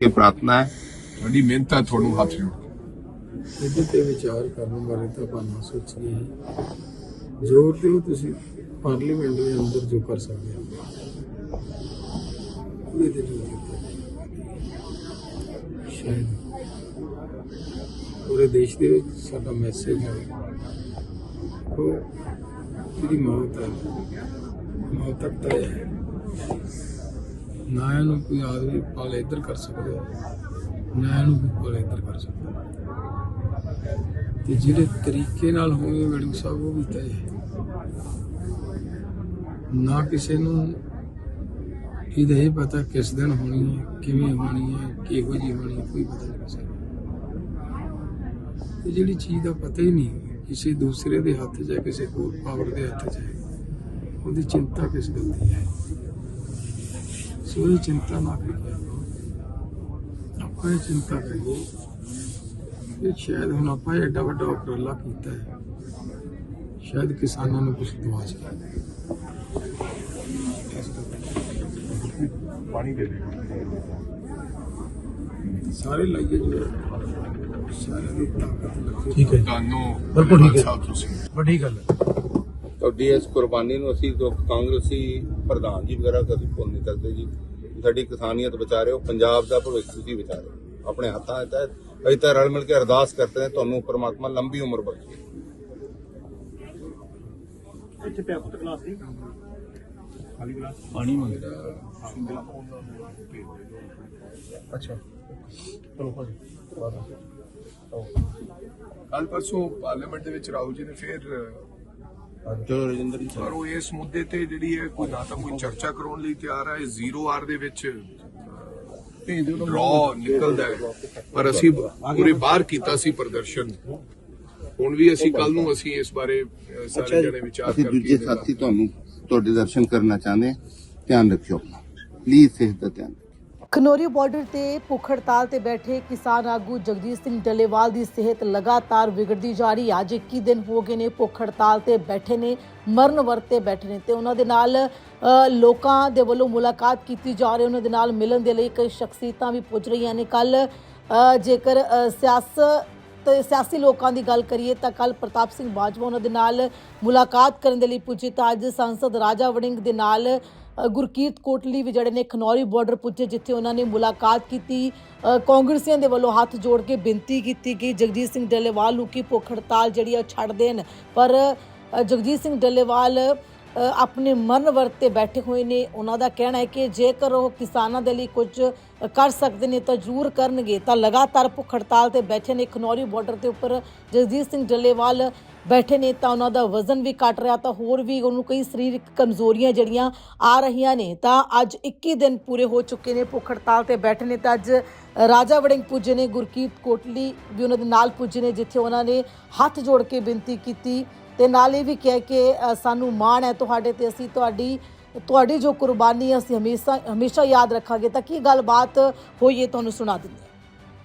ਕਿ ਪ੍ਰਾਰਥਨਾ ਹੈ। ਤੁਹਾਡੀ ਮਿਹਨਤ ਹੈ ਤੁਹਾਨੂੰ ਹੱਥ ਜੋੜ ਇਹਦੇ ਤੇ ਵਿਚਾਰ ਕਰਨ ਬਾਰੇ ਤਾਂ ਭਾਵੇਂ ਸੋਚੀਏ। ਹੀ। ਜ਼ੋਰ ਦਿਓ ਤੁਸੀਂ ਪਾਰਲੀਮੈਂਟ ਦੇ ਅੰਦਰ ਜੋ ਕਰ ਸਕਦੇ ਹੋ। ਉਹਦੇ ਤੇ ਜ਼ੋਰ ਜਾਏ। ਸ਼ਾਇਦ ਪੂਰੇ ਦੇਸ਼ ਦੇ ਵਿੱਚ ਸਾਡਾ ਮੈਸੇਜ ਹੈ ਉਹ ਜਿਹੜੀ ਮੌਤ ਹੈ ਮੌਤ ਤੱਕ ਤੈਅ ਹੈ। ਨਾ ਇਹਨੂੰ ਕੋਈ ਆਦਮੀ ਪਾਲ ਇੱਧਰ ਕਰ ਸਕਦਾ ਨਾ ਇਹਨੂੰ ਕੋਈ ਪਾਲ ਇੱਧਰ ਕਰ ਸਕਦਾ ਤੇ ਜਿਹੜੇ ਤਰੀਕੇ ਨਾਲ ਹੋਵੇ ਵੜੂ ਸਾਹਿਬ, ਉਹ ਵੀ ਤੈਅ ਨਾ ਕਿਸੇ ਨੂੰ ਇਹਦਾ ਇਹ ਪਤਾ ਕਿਸ ਦਿਨ ਹੋਣੀ ਹੈ ਕਿਵੇਂ ਹੋਣੀ ਹੈ ਕਿਹੋ ਜਿਹੀ ਹੋਣੀ ਕੋਈ ਪਤਾ ਨਹੀਂ ਕਿਸੇ ਨੂੰ। ਜਿਹੜੀ ਚੀਜ਼ ਦਾ ਪਤਾ ਹੀ ਨਹੀਂ, ਕਿਸੇ ਦੂਸਰੇ ਦੇ ਹੱਥ 'ਚ ਹੈ, ਕਿਸੇ ਹੋਰ ਪਾਵਰ ਦੇ ਹੱਥ 'ਚ ਹੈ, ਉਹਦੀ ਚਿੰਤਾ ਕਿਸ ਗੱਲ ਦੀ ਹੈ? ਸੋ ਇਹ ਚਿੰਤਾ ਨਾ ਕਰੀਏ ਆਪਾਂ ਇਹ ਚਿੰਤਾ ਕਰੀਏ ਇਹ ਸ਼ਾਇਦ ਹੁਣ ਆਪਾਂ ਇਹ ਐਡਾ ਵੱਡਾ ਉਪਰਾਲਾ ਕੀਤਾ ਹੈ ਸ਼ਾਇਦ ਕਿਸਾਨਾਂ ਨੂੰ ਕੁਝ ਦਵਾ ਸਕੇ ਪਾਣੀ ਦੇ ਦੇ ਸਾਰੇ ਲਾਈਏ ਜੋ ਸਾਰਿਆਂ ਦੀ ਤਾਕਤ ਲੱਗੇ ਠੀਕ ਹੈ ਤੁਹਾਨੂੰ ਬਿਲਕੁਲ ਠੀਕ ਹੈ। ਸਾਹਿਬ ਤੁਸੀਂ ਵੱਡੀ ਗੱਲ ਹੈ ਤੁਹਾਡੀ ਇਸ ਕੁਰਬਾਨੀ ਨੂੰ ਅਸੀਂ ਜੋ ਕਾਂਗਰਸੀ ਪ੍ਰਧਾਨ ਜੀ ਵਗੈਰਾ ਕਦੀ ਭੁੱਲ ਨਹੀਂ ਸਕਦੇ ਜੀ। ਸਾਡੀ ਕਿਸਾਨੀਅਤ ਬਚਾ ਰਹੇ ਹੋ ਪੰਜਾਬ ਦਾ ਭਵਿੱਖ ਤੁਸੀਂ ਬਚਾ ਰਹੇ ਹੋ ਆਪਣੇ ਹੱਥਾਂ 'ਚ ਹੈ ਅਸੀਂ ਤਾਂ ਰਲ ਮਿਲ ਕੇ ਅਰਦਾਸ ਕਰਦੇ ਹਾਂ ਤੁਹਾਨੂੰ ਪਰਮਾਤਮਾ ਲੰਬੀ ਉਮਰ ਬਖਸ਼ੇ। ਇੱਥੇ ਪਿਆ ਪੁੱਤ ਗਲਾਸ ਦੀ ਖਾਲੀ ਗਲਾਸ ਪਾਣੀ ਮੰਗਦਾ। ਅੱਛਾ। ਚਲੋ ਭਾਜੀ। ਕੱਲ ਪਰਸੋਂ ਪਾਰਲੀਮੈਂਟ ਦੇ ਵਿੱਚ ਰਾਹੁਲ ਜੀ ਨੇ ਫਿਰ ਚਲੋ ਰਜਿੰਦਰ ਜੀ। ਪਰ ਉਹ ਇਸ ਮੁੱਦੇ ਤੇ ਜਿਹੜੀ ਹੈ ਕੋਈ ਨਾ ਤਾਂ ਕੋਈ ਚਰਚਾ ਕਰਾਉਣ ਲਈ ਤਿਆਰ ਹੈ ਜ਼ੀਰੋ ਆਰ ਦੇ ਵਿੱਚ ਰॉ ਨਿਕਲਦਾ ਹੈ। ਪਰ ਅਸੀਂ ਪੂਰੇ ਬਾਹਰ ਕੀਤਾ ਸੀ ਪ੍ਰਦਰਸ਼ਨ। ਹੁਣ ਵੀ ਅਸੀਂ ਕੱਲ ਨੂੰ ਅਸੀਂ ਇਸ ਬਾਰੇ ਸਾਰੇ ਜਣੇ ਵਿਚਾਰ ਅਸੀਂ ਕਰਕੇ ਦੂਜੇ ਸਾਥੀ ਤੁਹਾਨੂੰ ਤੁਹਾਡੇ ਦਰਸ਼ਨ ਕਰਨਾ ਚਾਹੁੰਦੇ ਧਿਆਨ ਰੱਖਿਓ। ਪਲੀਜ਼ ਸਿਹਤ ਦਾ ਧਿਆਨ ਖਨੋਰੀ ਬਾਰਡਰ ਤੇ ਭੁੱਖ ਹੜਤਾਲ ਤੇ ਬੈਠੇ ਕਿਸਾਨ ਆਗੂ ਜਗਜੀਤ ਸਿੰਘ ਡੱਲੇਵਾਲ ਦੀ ਸਿਹਤ ਲਗਾਤਾਰ ਵਿਗੜਦੀ ਜਾ ਰਹੀ। ਹੈ ਅੱਜ 21 ਦਿਨ ਹੋ ਗਏ ਨੇ ਭੁੱਖ ਹੜਤਾਲ ਤੇ ਬੈਠੇ ਨੇ, ਮਰਨ ਵਰਤੇ ਬੈਠੇ ਨੇ ਤੇ ਉਹਨਾਂ ਦੇ ਨਾਲ ਲੋਕਾਂ ਦੇ ਵੱਲੋਂ ਮੁਲਾਕਾਤ ਕੀਤੀ ਜਾ ਰਹੀ। ਉਹਨਾਂ ਦੇ ਨਾਲ ਮਿਲਣ ਦੇ ਲਈ ਕਈ ਸ਼ਖਸੀਅਤਾਂ ਵੀ ਪੁੱਜ ਰਹੀਆਂ ਨੇ। ਕੱਲ ਜੇਕਰ ਸਿਆਸਤ ਤੇ ਸਿਆਸੀ ਲੋਕਾਂ ਦੀ ਗੱਲ ਕਰੀਏ ਤਾਂ ਕੱਲ ਪ੍ਰਤਾਪ ਸਿੰਘ ਬਾਜਵਾ ਉਹਨਾਂ ਦੇ ਨਾਲ ਮੁਲਾਕਾਤ ਕਰਨ ਦੇ ਲਈ ਪੁੱਜੇ ਤਾਂ ਅੱਜ ਸੰਸਦ ਰਾਜਾ ਵੜਿੰਗ ਦੇ ਨਾਲ ਗੁਰਕੀਰਤ ਕੋਟਲੀ ਵੀ ਜਿਹੜੇ ਨੇ ਖਨੌਰੀ ਬਾਰਡਰ ਪੁੱਜੇ ਜਿੱਥੇ ਉਹਨਾਂ ਨੇ ਮੁਲਾਕਾਤ ਕੀਤੀ। ਕਾਂਗਰਸੀਆਂ ਦੇ ਵੱਲੋਂ ਹੱਥ ਜੋੜ ਕੇ ਬੇਨਤੀ ਕੀਤੀ ਕਿ ਜਗਜੀਤ ਸਿੰਘ ਡੱਲੇਵਾਲ ਨੂੰ ਕੀ ਭੁੱਖ ਹੜਤਾਲ ਜਿਹੜੀ ਆ ਉਹ ਛੱਡ ਦੇਣ। ਪਰ ਜਗਜੀਤ ਸਿੰਘ ਡੱਲੇਵਾਲ ਆਪਣੇ ਮਰਨ ਵਰਤ ਤੇ ਬੈਠੇ ਹੋਏ ਨੇ। ਉਹਨਾਂ ਦਾ ਕਹਿਣਾ ਹੈ ਕਿ ਜੇਕਰ ਉਹ ਕਿਸਾਨਾਂ ਦੇ ਲਈ ਕੁਝ ਕਰ ਸਕਦੇ ਨੇ ਤਾਂ ਜ਼ਰੂਰ ਕਰਨਗੇ। ਤਾਂ ਲਗਾਤਾਰ ਭੁੱਖ ਹੜਤਾਲ ਤੇ ਬੈਠੇ ਨੇ। ਖਨੌਰੀ ਬਾਰਡਰ ਦੇ ਉੱਪਰ ਜਗਜੀਤ ਸਿੰਘ ਡੱਲੇਵਾਲ ਬੈਠੇ ਨੇ ਤਾਂ ਉਹਨਾਂ ਦਾ ਵਜ਼ਨ ਵੀ ਘਟ ਰਿਹਾ। ਤਾਂ ਹੋਰ ਵੀ ਉਹਨੂੰ ਕਈ ਸਰੀਰਕ ਕਮਜ਼ੋਰੀਆਂ ਜਿਹੜੀਆਂ ਆ ਰਹੀਆਂ ਨੇ। ਤਾਂ ਅੱਜ 21 ਦਿਨ ਪੂਰੇ ਹੋ ਚੁੱਕੇ ਨੇ ਭੁੱਖ ਹੜਤਾਲ ਤੇ ਬੈਠੇ ਨੇ। ਤਾਂ ਅੱਜ ਰਾਜਾ ਵੜਿੰਗ ਪੁੱਜੇ ਨੇ। ਗੁਰਕੀਤ ਕੋਟਲੀ ਵੀ ਉਹਨਾਂ ਦੇ ਨਾਲ ਪੁੱਜੇ ਨੇ, ਜਿੱਥੇ ਉਹਨਾਂ ਨੇ ਹੱਥ ਜੋੜ ਕੇ ਬੇਨਤੀ ਕੀਤੀ ਤੇ ਨਾਲ ਇਹ ਵੀ ਕਿਹਾ ਕਿ ਸਾਨੂੰ ਮਾਣ ਹੈ ਤੁਹਾਡੇ ਤੇ ਅਸੀਂ ਤੁਹਾਡੀ ਤੁਹਾਡੀ ਜੋ ਕੁਰਬਾਨੀ ਹੈ, ਅਸੀਂ ਹਮੇਸ਼ਾ ਹਮੇਸ਼ਾ ਯਾਦ ਰੱਖਾਂਗੇ ਤਾਂ ਕੀ ਗੱਲਬਾਤ ਹੋਈ ਹੈ ਤੁਹਾਨੂੰ ਸੁਣਾ ਦਿੰਦੇ ਹਾਂ।